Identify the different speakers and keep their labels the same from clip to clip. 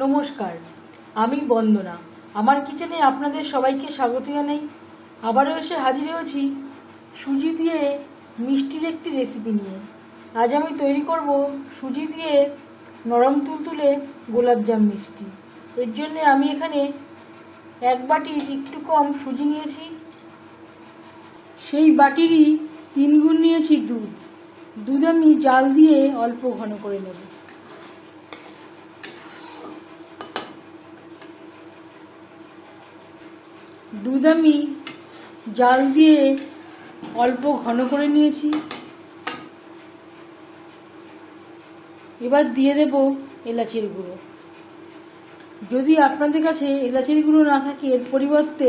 Speaker 1: নমস্কার, আমি বন্দনা। আমার কিচেনে আপনাদের সবাইকে স্বাগত জানাই। আবারও এসে হাজির হয়েছি সুজি দিয়ে মিষ্টির একটি রেসিপি নিয়ে। আজ আমি তৈরি করব সুজি দিয়ে নরম তুলতুলে গোলাপজাম মিষ্টি। এর জন্য আমি এখানে এক বাটির একটু কম সুজি নিয়েছি। সেই বাটিরই তিন গুণ নিয়েছি দুধ। দুধ আমি জাল দিয়ে অল্প ঘন করে নেব। দুধ আমি জাল দিয়ে অল্প ঘন করে নিয়েছি। এবার দিয়ে দেব এলাচির গুঁড়ো। যদি আপনাদের কাছে এলাচির গুঁড়ো না থাকে, এর পরিবর্তে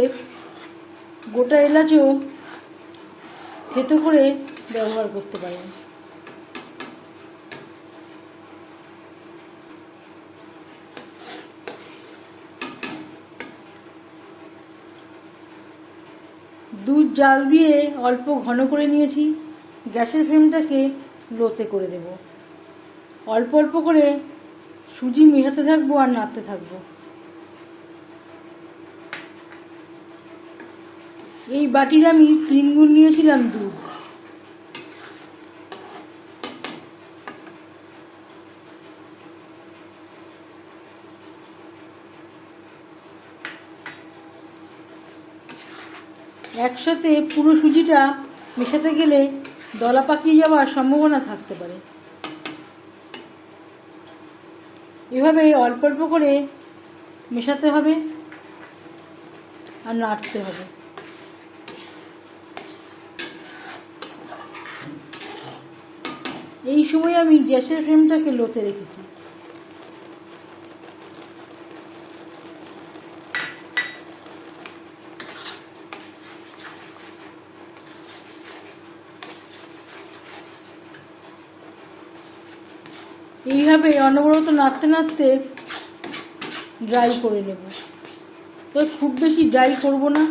Speaker 1: গোটা এলাচও থেতো করে ব্যবহার করতে পারেন। দুধ জাল দিয়ে অল্প ঘন করে নিয়েছি। গ্যাসের ফ্লেমটাকে লোতে করে দেব। অল্প অল্প করে সুজি মেশাতে থাকব আর নাড়তে থাকব। এই বাটির আমি তিন গুণ নিয়েছিলাম দুধ। একসাথে পুরো সুজিটা মেশাতে গেলে দলা পাকিয়ে যাওয়ার সম্ভাবনা থাকতে পারে। এভাবে অল্প অল্প করে মেশাতে হবে আর নাড়তে হবে। এই সময় আমি গ্যাসের ফ্লেমটাকে লোতে রেখেছি। এইভাবে অনবরত নাড়তে নাড়তে ড্রাই করে নেব। তো খুব বেশি ড্রাই করব না।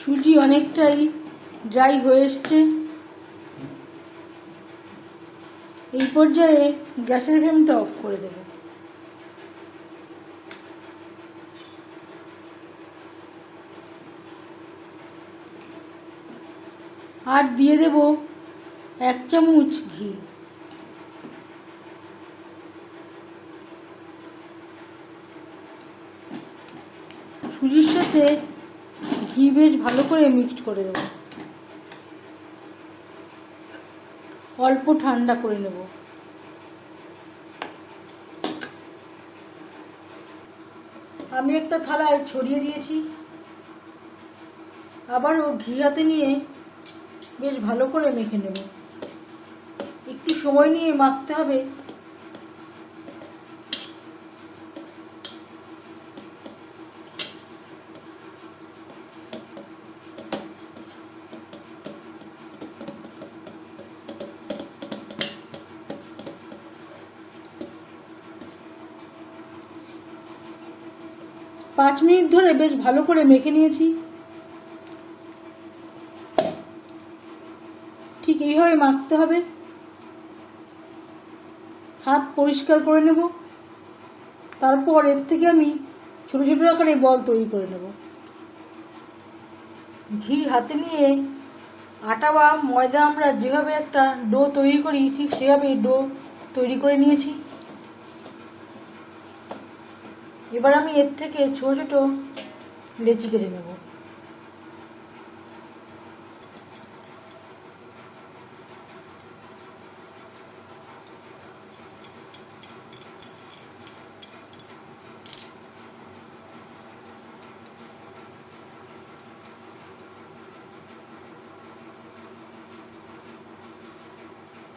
Speaker 1: সুজি অনেকটাই ড্রাই হয়ে এসছে। এই পর্যায়ে গ্যাসের ফ্লেমটা অফ করে দেবো। আর দিয়ে দেব এক চামচ ঘি। সুজির সাথে ঘি বেশ ভালো করে মিক্সড করে দেব। অল্প ঠান্ডা করে নেব। আমি একটা থালায় ছড়িয়ে দিয়েছি। আবারও ঘি হাতে নিয়ে বেশ ভালো করে মেখে নেব। একটু সময় নিয়ে মাখতে হবে। পাঁচ মিনিট ধরে বেশ ভালো করে মেখে নিয়েছি। এইভাবে মাখতে হবে? হাত পরিষ্কার করে নেব। তারপর এর থেকে আমি ছোটো ছোটো আকারে বল তৈরি করে নেব। ঘি হাতে নিয়ে আটা বা ময়দা আমরা যেভাবে একটা ডো তৈরি করি, ঠিক সেভাবে ডো তৈরি করে নিয়েছি। এবার আমি এর থেকে ছোটো ছোটো লেচি কেটে নেব।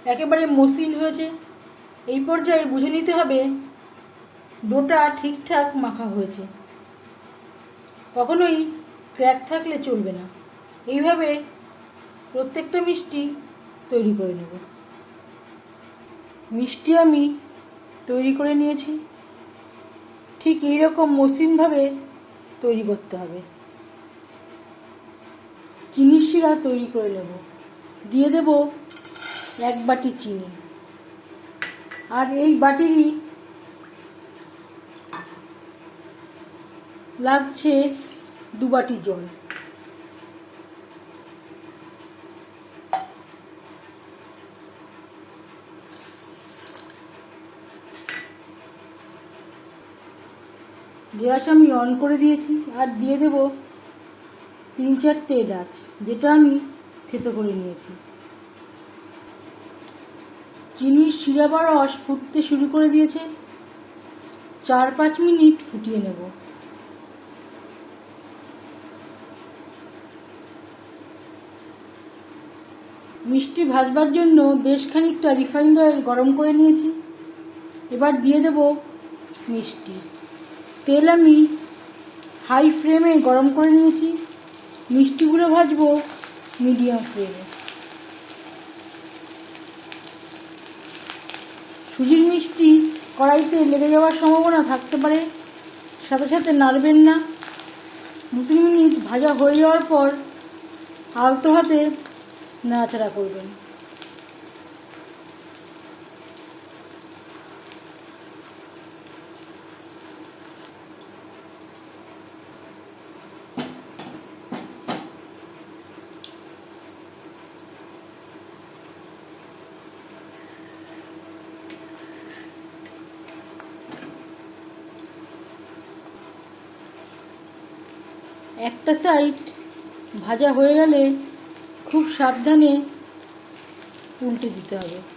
Speaker 1: একেবারে মসৃণ হয়েছে। এই পর্যায়ে বুঝে নিতে হবে ডোটা ঠিকঠাক মাখা হয়েছে। কখনোই ক্র্যাক থাকলে চলবে না। এইভাবে প্রত্যেকটা মিষ্টি তৈরি করে নেব। মিষ্টি আমি তৈরি করে নিয়েছি। ঠিক এইরকম মসৃণভাবে তৈরি করতে হবে। চিনির শিরা তৈরি করে নেব। দিয়ে দেব এক বাটি চিনি। আর এই বাটিরই লাগছে দু বাটি জল। গ্যাস আমি অন করে দিয়েছি আর দিয়ে দেব তিন চারটে এলাচ, যেটা আমি থেতো করে নিয়েছি। চিনির শিরা বা রস ফুটতে শুরু করে দিয়েছে, চার পাঁচ মিনিট ফুটিয়ে নেব। মিষ্টি ভাজবার জন্য বেশ খানিকটা রিফাইন্ড অয়েল গরম করে নিয়েছি। এবার দিয়ে দেব মিষ্টি। তেল আমি হাই ফ্লেমে গরম করে নিয়েছি। মিষ্টিগুলো ভাজবো মিডিয়াম ফ্লেমে। সুজির মিষ্টি কড়াইতে লেগে যাওয়ার সম্ভাবনা থাকতে পারে। সাথে সাথে নাড়বেন না। দু তিন মিনিট ভাজা হয়ে যাওয়ার পর আলতো হাতে নাড়াচাড়া করবেন। একটা সাইড ভাজা হয়ে গেলে খুব সাবধানে উল্টে দিতে হবে।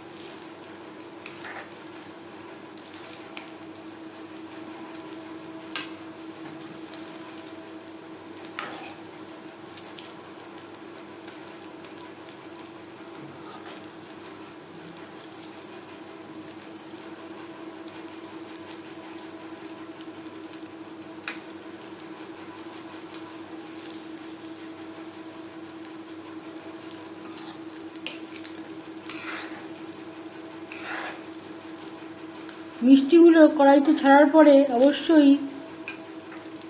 Speaker 1: মিষ্টিগুলো কড়াইতে ছাড়ার পরে অবশ্যই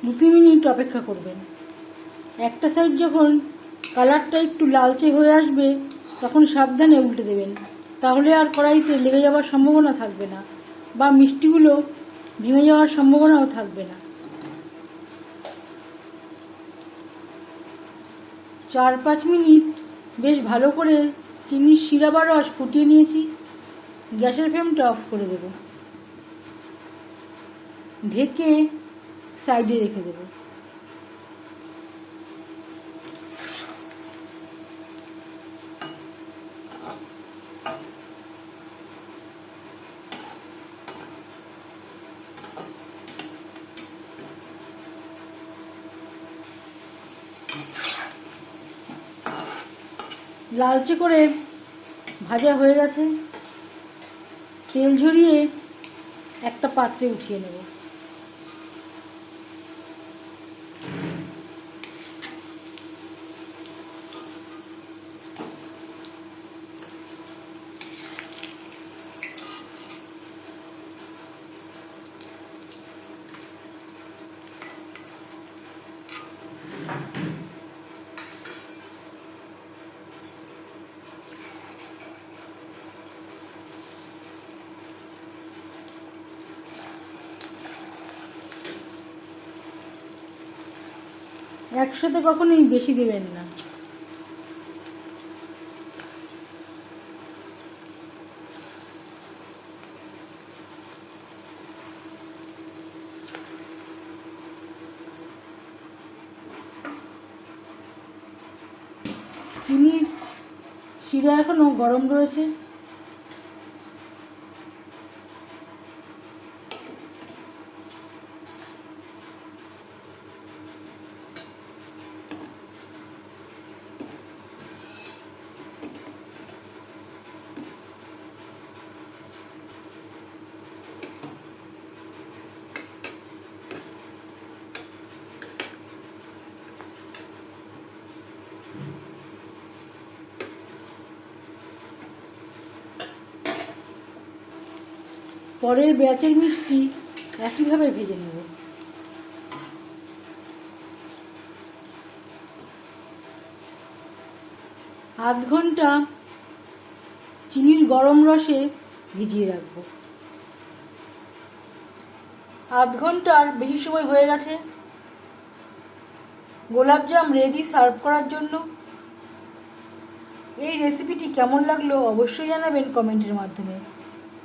Speaker 1: দু তিন মিনিট অপেক্ষা করবেন। একটা সাইড যখন কালারটা একটু লালচে হয়ে আসবে, তখন সাবধানে উল্টে দেবেন। তাহলে আর কড়াইতে লেগে যাওয়ার সম্ভাবনা থাকবে না বা মিষ্টিগুলো ভেঙে যাওয়ার সম্ভাবনাও থাকবে না। চার পাঁচ মিনিট বেশ ভালো করে চিনির শিরা বা রস ফুটিয়ে নিয়েছি। গ্যাসের ফ্লেমটা অফ করে দেবো। ঢেকে সাইডে রেখে দেবো। লালচে করে ভাজা হয়ে গেছে। তেল ঝরিয়ে একটা পাত্রে উঠিয়ে নেব। একসাথে কখনোই বেশি দেবেন না। চিনির শিরা এখনও গরম রয়েছে। পরের ব্যাচের মিষ্টি একইভাবে ভেজে নেব। আধ ঘণ্টা চিনির গরম রসে ভিজিয়ে রাখব। আধ ঘণ্টার বেশি সময় হয়ে গেছে। গোলাপজাম রেডি সার্ভ করার জন্য। এই রেসিপিটি কেমন লাগল অবশ্যই জানাবেন কমেন্টের মাধ্যমে।